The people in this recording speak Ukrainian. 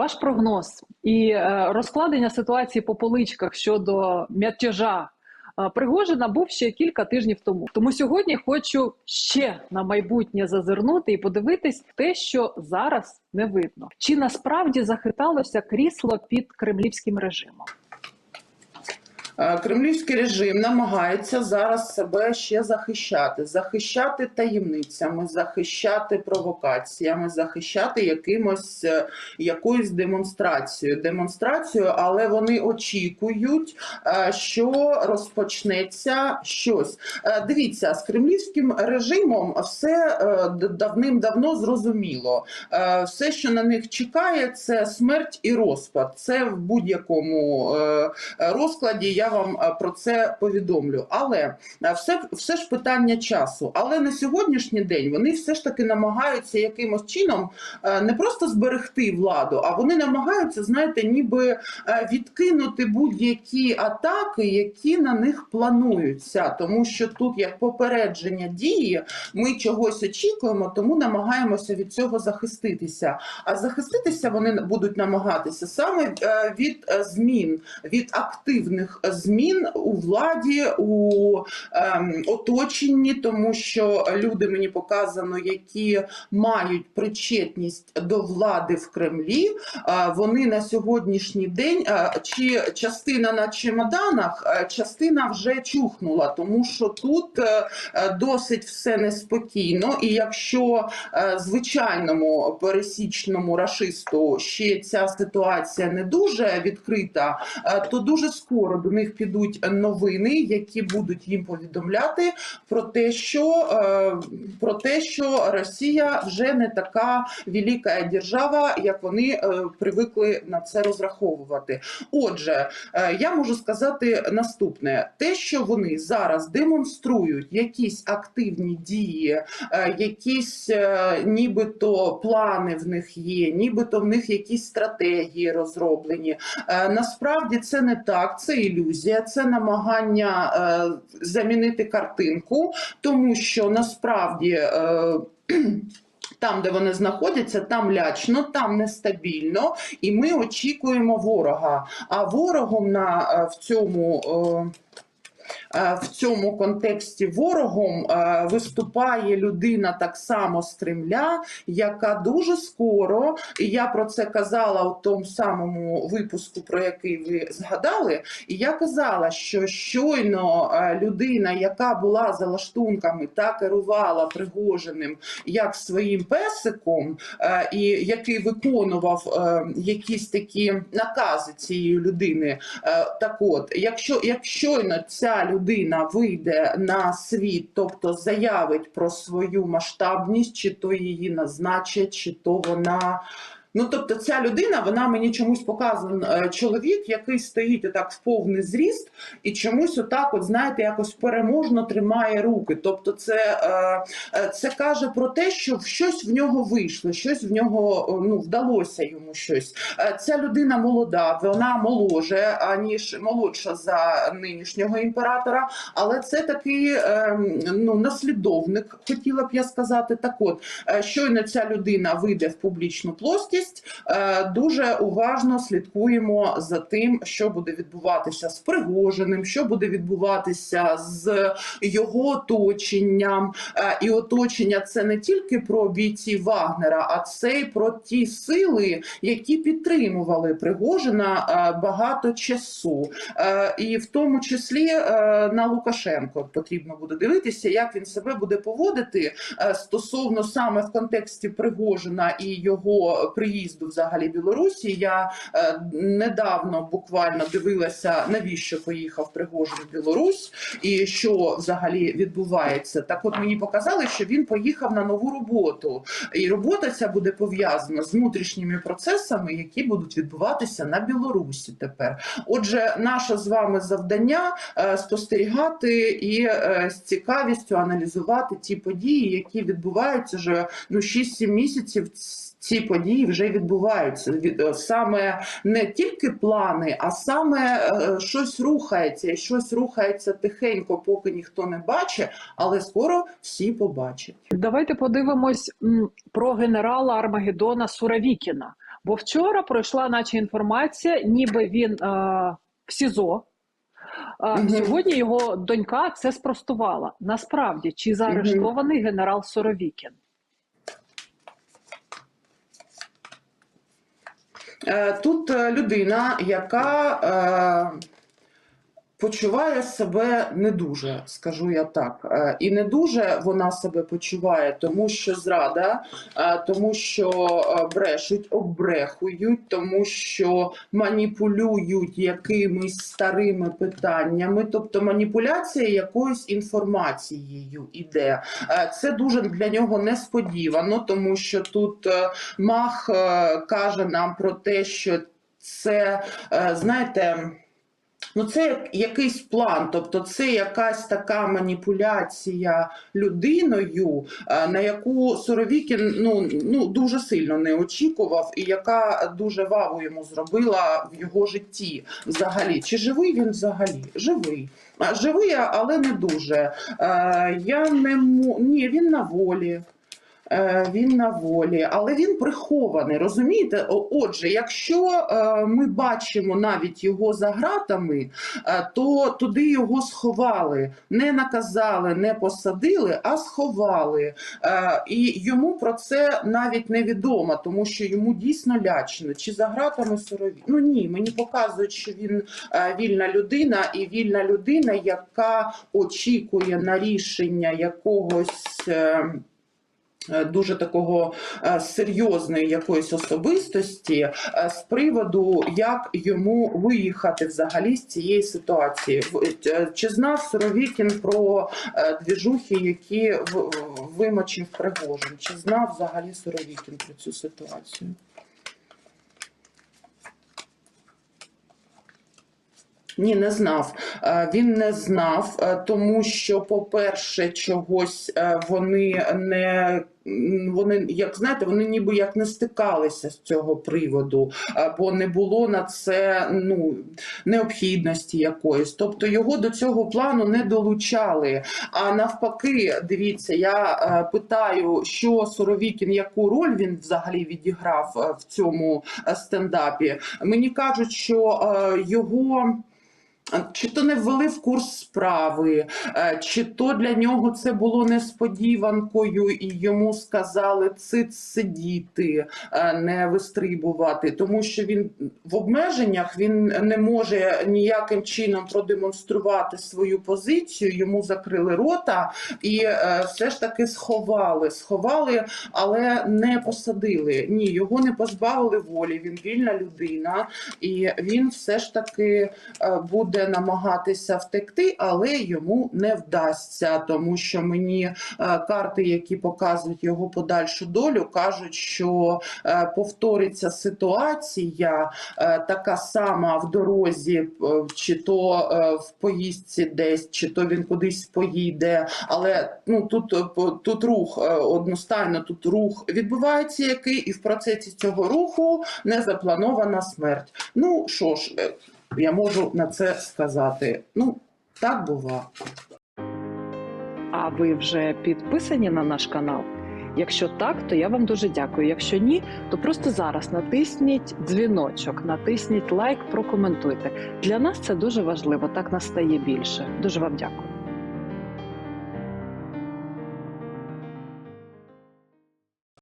ваш прогноз і е, розкладення ситуації по поличках щодо м'ятежа Пригожина був ще кілька тижнів тому. Тому сьогодні хочу ще на майбутнє зазирнути і подивитись те, що зараз не видно. Чи насправді захиталося крісло під кремлівським режимом? Е, Кремлівський режим намагається зараз себе ще захищати, захищати таємницями, захищати провокаціями, захищати якимось е, якоюсь демонстрацією. Демонстрацією, але вони очікують, е, що розпочнеться щось. Дивіться, з кремлівським режимом все давним-давно зрозуміло. Все, що на них чекає, це смерть і розпад. Це в будь-якому розкладі. Я вам е, про це повідомлю. Але е, все, все ж питання часу. Але на сьогоднішній день вони все ж таки намагаються якимось чином е, не просто зберегти владу, а вони намагаються, знаєте, ніби відкинути будь-які атаки, які на них плануються. Тому що тут як попередження дії, ми чогось очікуємо, тому намагаємося від цього захиститися. А захиститися вони будуть намагатися саме від змін, від активних змін у владі, у ем, оточенні, тому що люди мені показано, які мають причетність до влади в Кремлі, е, вони на сьогоднішній день е, чи частина на чемоданах, е, частина вже чухнула, тому що тут е, досить все неспокійно. І якщо е, звичайному пересічному рашисту ще ця ситуація не дуже відкрита, е, то дуже скоро до них підуть новини, які будуть їм повідомляти про те, що е, про те, що Росія вже не така велика держава, як вони е, привикли на це розраховувати. Отже, е, я можу сказати наступне: те, що вони зараз демонструють якісь активні дії, якісь нібито плани в них є, нібито в них якісь стратегії розроблені. Насправді це не так, це ілюзія, це намагання е, замінити картинку, тому що насправді. е, Там, де вони знаходяться, там лячно, там нестабільно, і ми очікуємо ворога. А ворогом на е, в цьому. е, В цьому контексті ворогом е, виступає людина так само з Кремля, яка дуже скоро, і я про це казала у тому самому випуску, про який ви згадали. І я казала, що щойно е, людина, яка була за лаштунками та керувала Пригожиним як своїм песиком, е, і який виконував е, якісь такі накази цієї людини. Е, Так от, якщо як щойно ця людина вийде на світ, тобто заявить про свою масштабність, чи то її назначать, чи то вона. Ну, тобто, ця людина, вона мені чомусь показує е, чоловік, який стоїть отак в повний зріст, і чомусь отак, от знаєте, якось переможно тримає руки. Тобто, це, е, е, це каже про те, що щось в нього вийшло, щось в нього ну, вдалося йому щось. Ця людина молода, вона моложе, аніж молодша за нинішнього імператора, але це такий ну, наслідовник, хотіла б я сказати. Так от, щойно ця людина вийде в публічну плоскість, е, дуже уважно слідкуємо за тим, що буде відбуватися з Пригожиним, що буде відбуватися з його оточенням. Е, І оточення це не тільки про бійців Вагнера, а це й про ті сили, які підтримували Пригожина е, багато часу. І в тому числі на Лукашенко потрібно буде дивитися, як він себе буде поводити стосовно саме в контексті Пригожина і його приїзду взагалі Білорусі. Я е, недавно буквально дивилася, навіщо поїхав Пригожин в Білорусь і що взагалі відбувається. Так, от мені показали, що він поїхав на нову роботу, і робота ця буде пов'язана з внутрішніми процесами, які будуть відбуватися на Білорусі тепер. Отже, наше з вами завдання е, спостерігати і е, з цікавістю аналізувати ті події, які відбуваються вже ну 6-7 місяців. Ці події вже відбуваються. Від- е, Саме не тільки плани, а саме е, щось рухається, і щось рухається тихенько, поки ніхто не бачить, але скоро всі побачать. Давайте подивимось про генерала Армагеддона Суровікіна. Бо вчора пройшла, наче інформація, ніби він е, в СІЗО. А Мгм. Сьогодні його донька це спростувала. Насправді, чи заарештований генерал Соровікін? Тут е, людина, яка е, почуває себе не дуже, скажу я так. Е, І не дуже вона себе почуває, тому що зрада, е, тому що е, брешуть, оббрехують, тому що маніпулюють якимись старими питаннями, тобто маніпуляція якоюсь інформацією іде. Це дуже для нього несподівано, тому що тут Мах каже нам про те, що це, знаєте, ну це як якийсь план, тобто це якась така маніпуляція людиною, е, на яку Соровікін ну, ну, дуже сильно не очікував, і яка дуже вагу йому зробила в його житті взагалі. Чи живий він взагалі? Живий. А, Живий, але не дуже. Е, Я не. Ні, він на волі. Е, Він на волі, але він прихований. Розумієте? Отже, якщо е, ми бачимо навіть його за ґратами, е, то туди його сховали, не наказали, не посадили, а сховали. І йому про це навіть невідомо, тому що йому дійсно лячно. Чи за ґратами сорові? Ну ні, мені показують, що він вільна людина, і вільна людина, яка очікує на рішення якогось. Е, Дуже такого е, серйозної якоїсь особистості е, з приводу, як йому виїхати взагалі з цієї ситуації. Чи знав Суровікін про двіжухи, які вимочив Пригожин? Чи знав взагалі Суровікін про цю ситуацію? Ні, не знав. Він не знав, тому що, по-перше, чогось вони не вони, як знаєте, вони ніби як не стикалися з цього приводу, бо не було на це ну, необхідності якоїсь. Тобто його до цього плану не долучали. А навпаки, дивіться, я е, питаю, що Соровікін, яку роль він взагалі відіграв е, в цьому е, стендапі. Мені кажуть, що його. Чи то не ввели в курс справи, е, чи то для нього це було несподіванкою, і йому сказали цит сидіти, е, не вистрибувати, тому що він в обмеженнях він не може ніяким чином продемонструвати свою позицію. Йому закрили рота і е, все ж таки сховали. Сховали, але не посадили. Ні, його не позбавили волі. Він вільна людина, і він все ж таки е, буде намагатися втекти, але йому не вдасться, тому що мені е, карти, які показують його подальшу долю, кажуть, що е, повториться ситуація е, така сама в дорозі, чи то в поїздці десь, чи то він кудись поїде. Але ну тут, тут рух одностайно, тут рух відбувається який, і в процесі цього руху не запланована смерть. Ну що ж, я можу на це сказати. Ну, так бува. А ви вже підписані на наш канал? Якщо так, то я вам дуже дякую. Якщо ні, то просто зараз натисніть дзвіночок, натисніть лайк, прокоментуйте. Для нас це дуже важливо. Так нас стає більше. Дуже вам дякую.